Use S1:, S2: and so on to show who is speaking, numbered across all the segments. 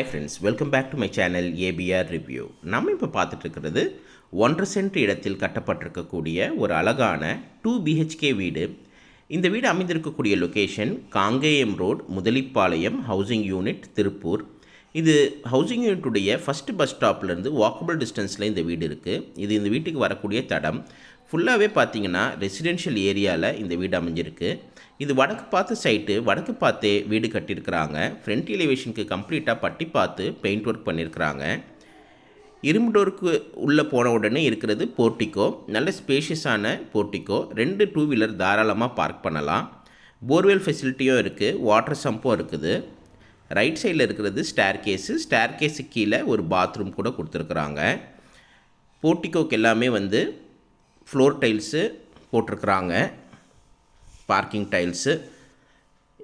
S1: Hi friends welcome back to my channel APR review நம்ம இப்போ பார்த்துட்ருக்கிறது ஒன்றரை சென்ட் இடத்தில் கட்டப்பட்டிருக்கக்கூடிய ஒரு அழகான டூ பிஹெச்கே வீடு. இந்த வீடு அமைந்திருக்கக்கூடிய location Kangeyam road Muthalipalayam housing unit Tiruppur. இது ஹவுசிங் யூனிட்டுடைய ஃபஸ்ட்டு பஸ் ஸ்டாப்லேருந்து வாக்கபிள் டிஸ்டன்ஸில் இந்த வீடு இருக்குது இது இந்த வீட்டுக்கு வரக்கூடிய தடம். ஃபுல்லாகவே பார்த்தீங்கன்னா ரெசிடென்ஷியல் ஏரியாவில் இந்த வீடு அமைஞ்சிருக்கு. இது வடக்கு பார்த்த சைட்டு வடக்கு பார்த்தே வீடு கட்டியிருக்கிறாங்க. ஃப்ரண்ட் எலிவேஷனுக்கு கம்ப்ளீட்டாக பட்டி பார்த்து பெயிண்ட் ஒர்க் பண்ணியிருக்கிறாங்க. இரும்பு டோருக்கு உள்ளே போன உடனே இருக்கிறது போர்ட்டிக்கோ நல்ல ஸ்பேஷியஸான போர்ட்டிக்கோ ரெண்டு டூ வீலர் தாராளமாக பார்க் பண்ணலாம். போர்வெல் ஃபெசிலிட்டியும் இருக்குது வாட்டர் சம்பும் இருக்குது. ரைட் சைடில் இருக்கிறது ஸ்டேர் கேஸு ஸ்டேர் கேஸுக்கு கீழே ஒரு பாத்ரூம் கூட கொடுத்துருக்குறாங்க. போர்ட்டிக்கோக்கு எல்லாமே வந்து ஃப்ளோர் டைல்ஸு போட்டிருக்குறாங்க. பார்க்கிங் டைல்ஸு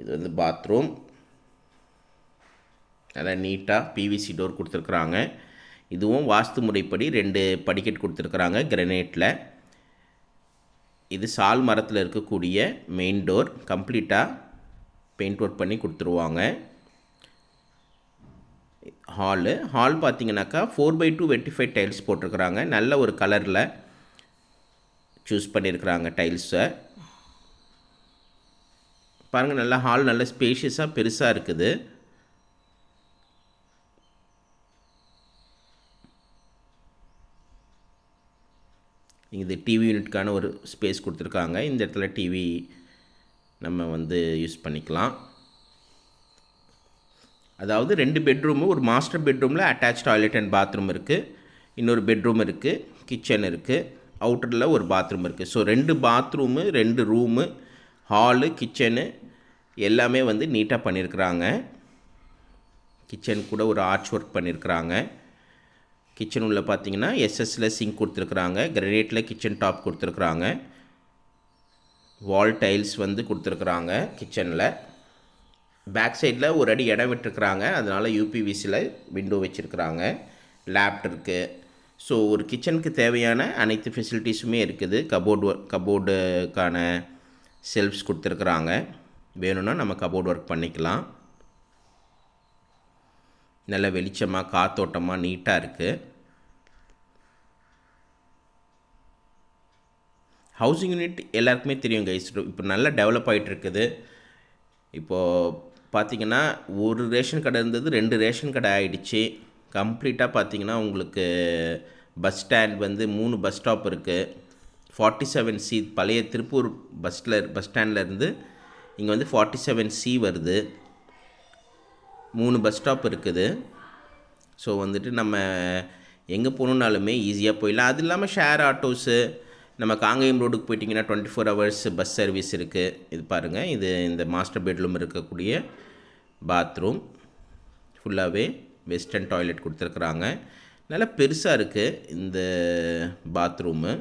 S1: இது வந்து பாத்ரூம் நல்லா நீட்டாக பிவிசி டோர் கொடுத்துருக்குறாங்க. இதுவும் வாஸ்து முறைப்படி ரெண்டு படிக்கட் கொடுத்துருக்குறாங்க கிரனைட்டில் இது சால் மரத்தில் இருக்கக்கூடிய மெயின் டோர் கம்ப்ளீட்டாக பெயிண்ட் ஒர்க் பண்ணி கொடுத்துருவாங்க. ஹாலு ஹால் பார்த்தீங்கன்னாக்கா four by two vitrified tiles போட்டிருக்கிறாங்க. நல்ல ஒரு கலரில் சூஸ் பண்ணியிருக்கிறாங்க டைல்ஸை பாருங்கள் நல்லா ஹால் நல்ல ஸ்பேஷியஸாக பெருசாக இருக்குது. இது டிவி யூனிட்கான ஒரு ஸ்பேஸ் கொடுத்துருக்காங்க. இந்த இடத்துல டிவி நம்ம வந்து யூஸ் பண்ணிக்கலாம். அதாவது ரெண்டு பெட்ரூமு ஒரு மாஸ்டர் பெட்ரூமில் அட்டாச் டாய்லெட் அண்ட் பாத்ரூம் இருக்குது இன்னொரு பெட்ரூம் இருக்குது கிச்சன் இருக்குது அவுட்டரில் ஒரு பாத்ரூம் இருக்குது ஸோ ரெண்டு பாத்ரூமு ரெண்டு ரூமு ஹாலு கிச்சனு எல்லாமே வந்து நீட்டாக பண்ணியிருக்கிறாங்க கிச்சன் கூட ஒரு ஆர்ச் ஒர்க் பண்ணியிருக்கிறாங்க கிச்சன் உள்ள பார்த்தீங்கன்னா எஸ்எஸ்ல சிங்க் கொடுத்துருக்குறாங்க. கிரனேட்டில் கிச்சன் டாப் கொடுத்துருக்குறாங்க. வால் டைல்ஸ் வந்து கொடுத்துருக்குறாங்க கிச்சனில் பேக் சைடில் ஒரு அடி இடம் விட்டுருக்குறாங்க. அதனால் யூபிவிசியில் விண்டோ வச்சுருக்குறாங்க. லேப்ட் இருக்குது ஸோ ஒரு கிச்சனுக்கு தேவையான அனைத்து ஃபெசிலிட்டிஸுமே இருக்குது. கபோர்டு கபோர்டுக்கான செல்ஃப்ஸ் கொடுத்துருக்குறாங்க. வேணும்னா நம்ம கபோர்டு ஒர்க் பண்ணிக்கலாம். நல்ல வெளிச்சமாக காத்தோட்டமாக நீட்டாக இருக்குது ஹவுசிங் யூனிட் எல்லாருக்குமே தெரியும் கைஸ் இப்போ நல்லா டெவலப் ஆகிட்டு இருக்குது இப்போது பார்த்திங்கன்னா ஒரு ரேஷன் கடை இருந்தது ரெண்டு ரேஷன் கடை ஆகிடுச்சு கம்ப்ளீட்டாக பார்த்தீங்கன்னா உங்களுக்கு பஸ் ஸ்டாண்ட் வந்து மூணு பஸ் ஸ்டாப் இருக்குது ஃபார்ட்டி செவன் சி பழைய திருப்பூர் பஸ்ஸில் பஸ் ஸ்டாண்ட்லேருந்து இங்கே வந்து ஃபார்ட்டி செவன் சி வருது. மூணு பஸ் ஸ்டாப் இருக்குது. ஸோ வந்துட்டு நம்ம எங்கே போகணுன்னாலுமே ஈஸியாக போயிடலாம். அது இல்லாமல் ஷேர் ஆட்டோஸு நம்ம காங்கேயம் ரோடுக்கு போயிட்டிங்கன்னா twenty four hours bus service இருக்குது இது பாருங்கள் இது இந்த மாஸ்டர் பெட்ரூம் இருக்கக்கூடிய பாத்ரூம் ஃபுல்லாகவே வெஸ்டர்ன் டாய்லெட் கொடுத்துருக்குறாங்க. நல்லா பெருசாக இருக்குது இந்த பாத்ரூமு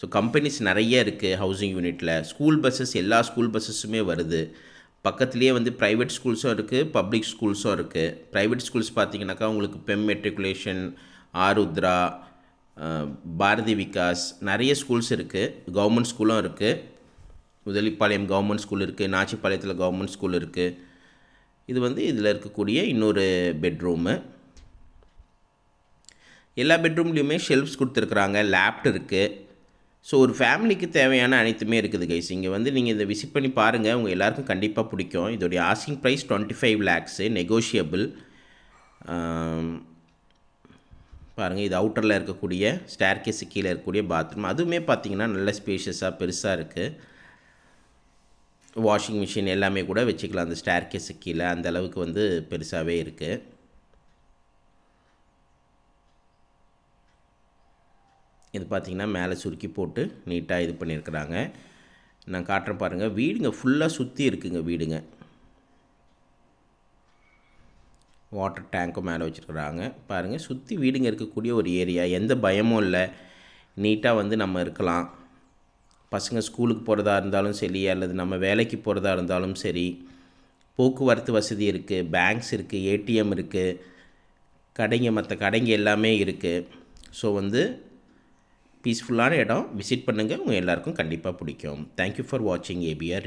S1: ஸோ கம்பெனிஸ் நிறைய இருக்குது ஹவுசிங் யூனிட்டில் ஸ்கூல் பஸ்ஸஸ் எல்லா ஸ்கூல் பஸ்ஸஸுமே வருது. பக்கத்துலேயே வந்து ப்ரைவேட் ஸ்கூல்ஸும் இருக்குது பப்ளிக் ஸ்கூல்ஸும் இருக்குது ப்ரைவேட் ஸ்கூல்ஸ் பார்த்தீங்கன்னாக்கா உங்களுக்கு பெம் மெட்ரிகுலேஷன் ஆருத்ரா பாரதி விகாஸ் நிறைய ஸ்கூல்ஸ் இருக்குது கவர்மெண்ட் ஸ்கூலும் இருக்குது முதலிப்பாளையம் கவர்மெண்ட் ஸ்கூல் இருக்குது நாச்சிப்பாளையத்தில் கவர்மெண்ட் ஸ்கூல் இருக்குது இது வந்து இதில் இருக்கக்கூடிய இன்னொரு பெட்ரூமு எல்லா பெட்ரூம்லேயுமே ஷெல்ஃப்ஸ் கொடுத்துருக்குறாங்க லேப்ட் இருக்குது ஸோ ஒரு ஃபேமிலிக்கு தேவையான அனைத்துமே இருக்குது கைஸ் இங்கே வந்து நீங்கள் இதை விசிட் பண்ணி பாருங்கள் உங்கள் எல்லாருக்கும் கண்டிப்பாக பிடிக்கும். இதோடைய asking price twenty five lakhs negotiable பாருங்கள் இது அவுட்டரில் இருக்கக்கூடிய ஸ்டேர்கேஸு கீழே இருக்கக்கூடிய பாத்ரூம் அதுவுமே பார்த்தீங்கன்னா நல்ல ஸ்பேஷியஸாக பெருசாக இருக்குது வாஷிங் மிஷின் எல்லாமே கூட வச்சுக்கலாம். அந்த ஸ்டேர்கேஸு கீழே அந்த அளவுக்கு வந்து பெருசாகவே இருக்குது இது பார்த்திங்கன்னா மேலே சுருக்கி போட்டு நீட்டாக இது பண்ணியிருக்கிறாங்க. நான் காட்டுறேன் பாருங்கள் வீடுங்க ஃபுல்லாக சுற்றி இருக்குங்க வீடுங்க. வாட்டர் டேங்க்கும் மேலே வச்சுருக்குறாங்க. பாருங்கள் சுற்றி வீடுங்க இருக்கக்கூடிய ஒரு ஏரியா எந்த பயமும் இல்லை. நீட்டாக வந்து நம்ம இருக்கலாம். பசங்க ஸ்கூலுக்கு போகிறதா இருந்தாலும் சரி அல்லது நம்ம வேலைக்கு போகிறதா இருந்தாலும் சரி போக்குவரத்து வசதி இருக்குது பேங்க்ஸ் இருக்குது ஏடிஎம் இருக்குது கடைங்க மற்ற கடைங்க எல்லாமே இருக்குது ஸோ வந்து பீஸ்ஃபுல்லான இடம் விசிட் பண்ணுங்கள் உங்கள் எல்லாருக்கும் கண்டிப்பாக பிடிக்கும். தேங்க்யூ ஃபார் வாட்சிங் ஏபிஆர்